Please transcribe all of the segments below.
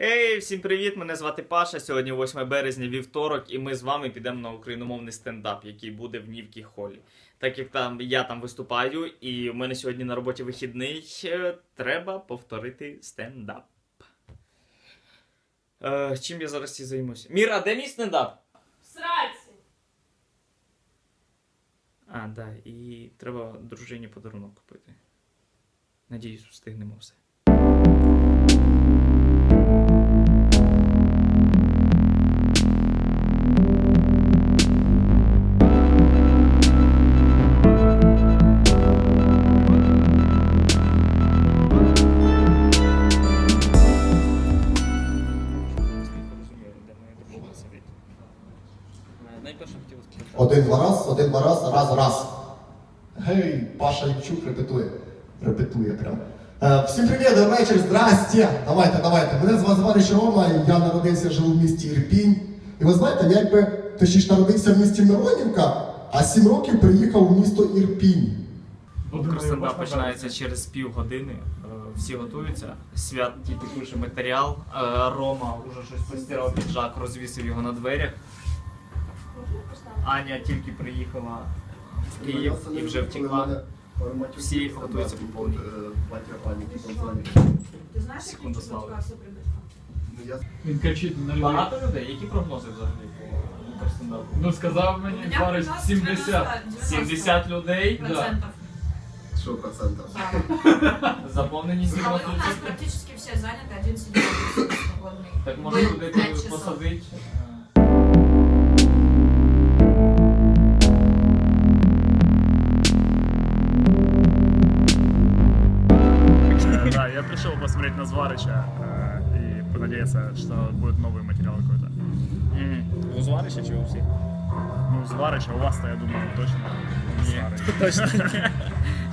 Ей, всім привіт! Мене звати Паша. Сьогодні 8 березня, вівторок, і ми з вами підемо на україномовний стендап, який буде в Нівкі Холі. Так як там я там виступаю, і в мене сьогодні на роботі вихідний, е, треба повторити стендап. Е, чим я зараз і займуся? Міра, де мій стендап? В Сраці! А, да, і треба дружині подарунок купити. Надіюсь, встигнемо все. Івчук репетує. Репетує прям. Е, всім привіт, добрий вечір, здрасте. Давайте, давайте. Мене звати Рома, і я народився, живу в місті Ірпінь. І ви знаєте, я якби точніше народився в місті Миронівка, а сім років приїхав у місто Ірпінь. Стендап починається через півгодини. Е, Всі готуються. Свят тільки пише матеріал. Е, Рома вже щось постирав піджак, розвісив його на дверях. Аня тільки приїхала в Київ і вже втекла. Всі готуються по повній. Ти знаєш, як він спілкувався? Він кричить на людей. Багато людей. Які прогнози взагалі по-? Ну сказав мені Фарич 70. 70 людей. процентов. Що процентів? Заповненість вот у нас 90%. практически все заняты, один сидит свободный. Так може туди посадити. посмотреть на Зварыча э, и понадеяться, что будет новый материал какой-то. У Зварича чи у всіх? Ну, Зварыча, у вас-то, я думаю, точно. Ні, точно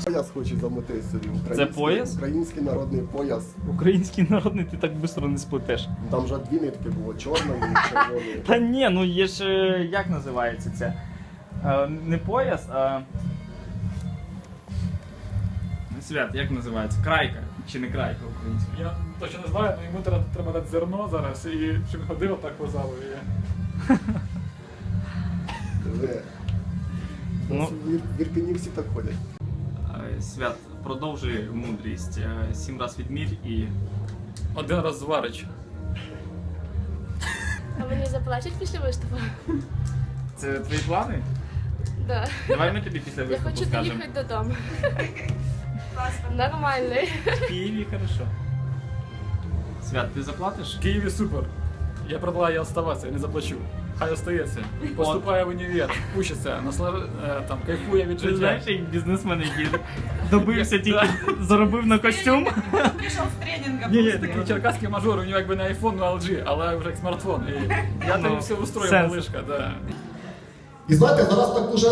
Пояс хочу замотити собі. Український- Це пояс? Український народний пояс. Український народний ти так швидко не сплетеш. Там же дві нитки було, чорна і червона. Та ні, ну є ж е, як називається це? Е, не пояс, а. Свят, як називається? Крайка. Чи не крайка українська? Я точно не знаю, але йому треба, треба дати зерно зараз і щоб він ходив так по залу. І... Диви. Ну. В Ірпіні всі так ходять. Е, Свят, продовжуй мудрість. Е, Сім раз відмір і. Один раз Зварич. А мені заплатять після виступу? Це твої плани? Да. Давай ми тобі після Я виступу хочу скажемо. доїхати додому. Нормальний. В Києві хорошо. Свят, ти заплатиш? В Києві супер. Я предлагаю оставатися, я не заплачу. Хай остається. Поступає в універ, учиться, наслаж... е, там, кайфує від Ти життя. знаєш, як бізнесмен, який добився тільки, заробив на костюм. Пришел с тренинга. Ні, ні, такий черкаський мажор, у нього якби не iPhone, на LG, але вже як смартфон. І я тобі Ну, все устрою, сенс. малишка, да. І знаєте, зараз так дуже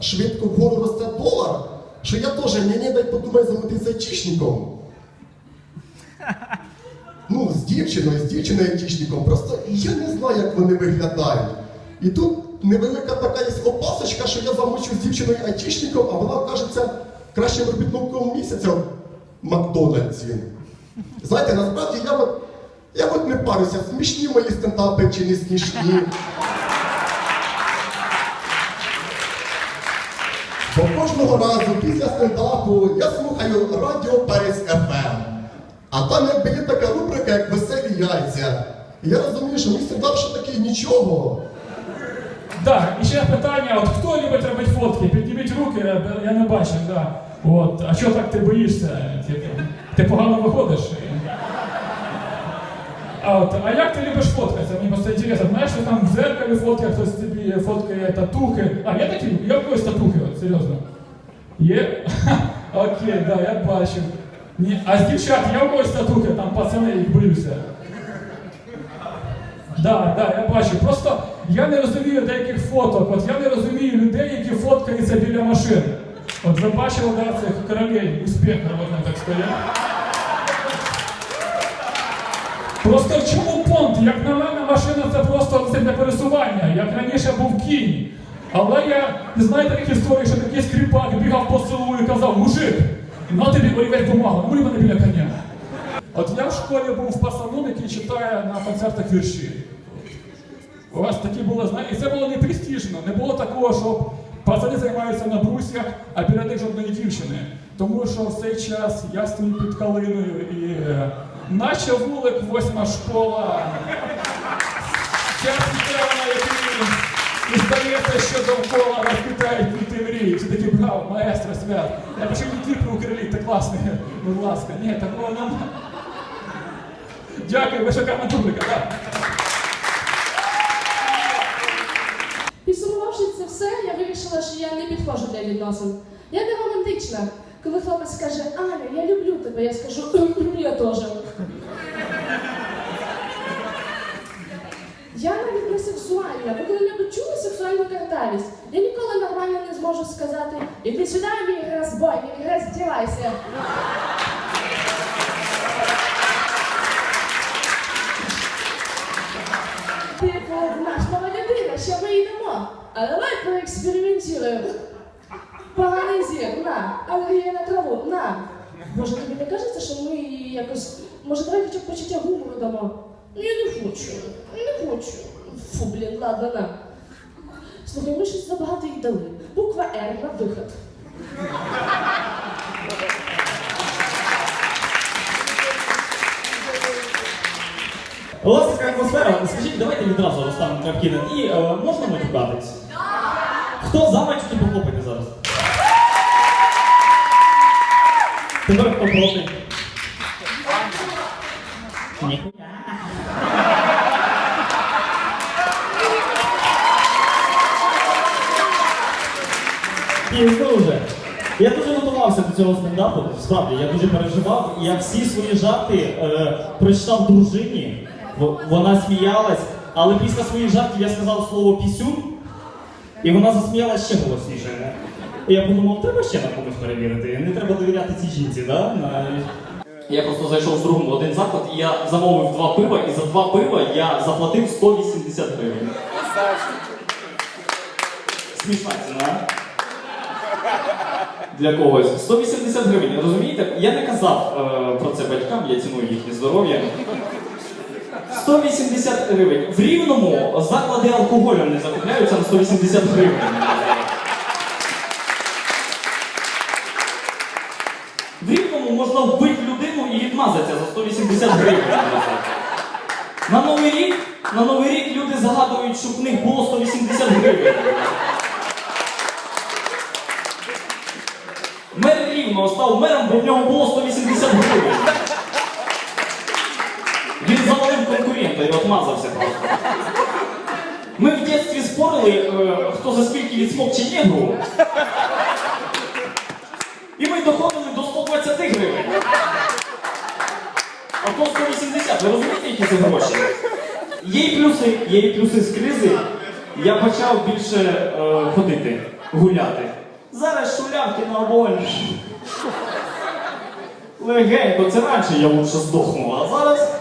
швидко вгору росте долар, що я теж мені дай подумаю замотитися айтішником. Ну, з дівчиною, з дівчиною айтішником. Просто я не знаю, як вони виглядають. І тут невелика така є опасочка, що я замочу з дівчиною айтішником, а вона окажеться кращим робітником місяця в Макдональдсі. Знаєте, насправді я от, я от не парюся, смішні мої стендапи чи не смішні. Кожного разу після стендапу я слухаю радіо Перес ФМ. А там якби є така рубрика, як веселі яйця. І я розумію, що мій стендап ще такий нічого. Так, і ще питання: от хто любить робити фотки? Підніміть руки, я- не бачив, да. От, а чого так ти боїшся? Типу, ти погано виходиш. А, от, а як ти любиш фоткатися? Мені просто цікаво, знаєш, що там в зеркалі фоткає, хтось тобі фоткає татухи. А є такі? Є в когось татухи, от, серйозно. Є? Окей, да, я бачив. Ні. А з дівчат є у когось татухи, там пацани їх боюся. Да, да, я бачу. Просто я не розумію деяких фоток. От я не розумію людей, які фоткаються біля машин. От ви бачили, да, цих королей успіху, вони так стоять. В чому понт? Як на мене, машина це просто це для пересування. Як раніше був кінь. Але я не знаю таких історій, що такий скріпак бігав по селу і казав, мужик, на тобі олівець бумагу, ну мене біля коня. От я в школі був пацаном, який читає на концертах вірші. У вас такі були, знаєте, і це було не престижно, не було такого, що пацани займаються на брусьях, а біля них жодної дівчини. Тому що в цей час я стою під калиною і наче вулик восьма школа. Час і здається, що довкола розквітають квіти мрії. Всі такі браво, маестро свят. Я пишу не тільки укрилі, так класний, будь ласка. Ні, такого нема. Дякую, ви шикарна публіка, так. Підсумувавши це все, я вирішила, що я не підходжу для відносин. Я не романтична. Коли хлопець скаже, Аня, я люблю тебе, я скажу, я теж. Я навіть не сексуальна. Ви коли-небудь чули сексуальну картавість? Я ніколи нормально не зможу сказати, іди сюди, мій розбойник, роздівайся. Типу, наш мала людина, що ми йдемо. А давай поекспериментуємо. Зір, на. Алергія на траву, на. Може, тобі не кажеться, що ми якось. Може, давай хоча б почуття гумору дамо? Ну, я не хочу. Не хочу. Фу, блін, ладно, на. Слухай, ми щось забагато їй дали. Буква Р на виход. У вас така атмосфера, скажіть, давайте відразу розставимо крапки над і е, можна матюкатись? Хто за матюки похлопайте зараз? Тепер проти? Ніхуя. Пізно вже. Я дуже готувався до цього стендапу, справді, я дуже переживав. Я всі свої жарти е, прочитав дружині, вона сміялась, але після своїх жартів я сказав слово пісюн, і вона засміялась ще голосніше. Я подумав, треба ще на комусь перевірити. Не треба довіряти цій жінці, да? Я просто зайшов з другом в один заклад, і я замовив два пива, і за два пива я заплатив 180 гривень. Смішна ціна. Для когось 180 гривень. Розумієте? Я не казав е, про це батькам, я ціную їхнє здоров'я. 180 гривень. В рівному заклади алкоголем не закупляються на 180 гривень. В рівному можна вбити людину і відмазатися за 180 гривень. На новий рік, на новий рік люди загадують, щоб в них було 180 гривень. Мер рівного став мером, бо в нього було 180 гривень. Він завалив конкурента і отмазався просто. Ми в дитинстві спорили, е, хто за скільки відсмокче негру. І ми доходили до 120 гривень. То 180, ви розумієте, які це гроші? Є і плюси, є і плюси з кризи. Я почав більше е, ходити, гуляти. Зараз шулявки на оболь. Легенько, це раніше я лучше здохну, а зараз,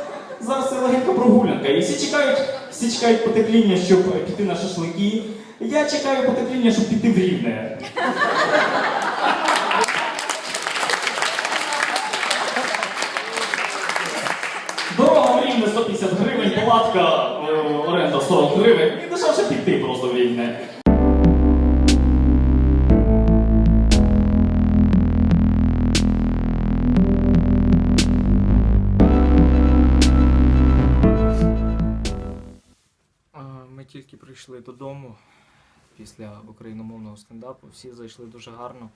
зараз це легенька прогулянка. І всі чекають, всі чекають потепління, щоб піти на шашлики. Я чекаю потепління, щоб піти в рівне. Дорога в рівне 150 гривень, палатка, оренда 40 гривень. І дешевше піти просто в рівне. Ми тільки прийшли додому після україномовного стендапу. Всі зайшли дуже гарно.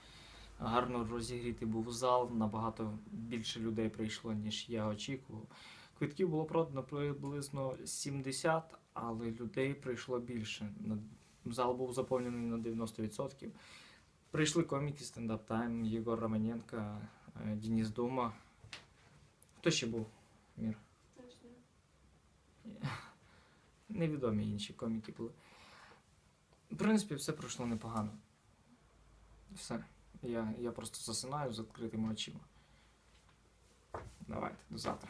Гарно розігрітий був зал, набагато більше людей прийшло, ніж я очікував. Квитків було продано приблизно 70, але людей прийшло більше. Зал був заповнений на 90%. Прийшли коміки стендап тайм, Єгор Романенко, е, Денис Дума. Хто ще був? Мір? Невідомі інші коміки були. В принципі, все пройшло непогано. Все. Я, я просто засинаю з відкритими очима. Давайте, до завтра.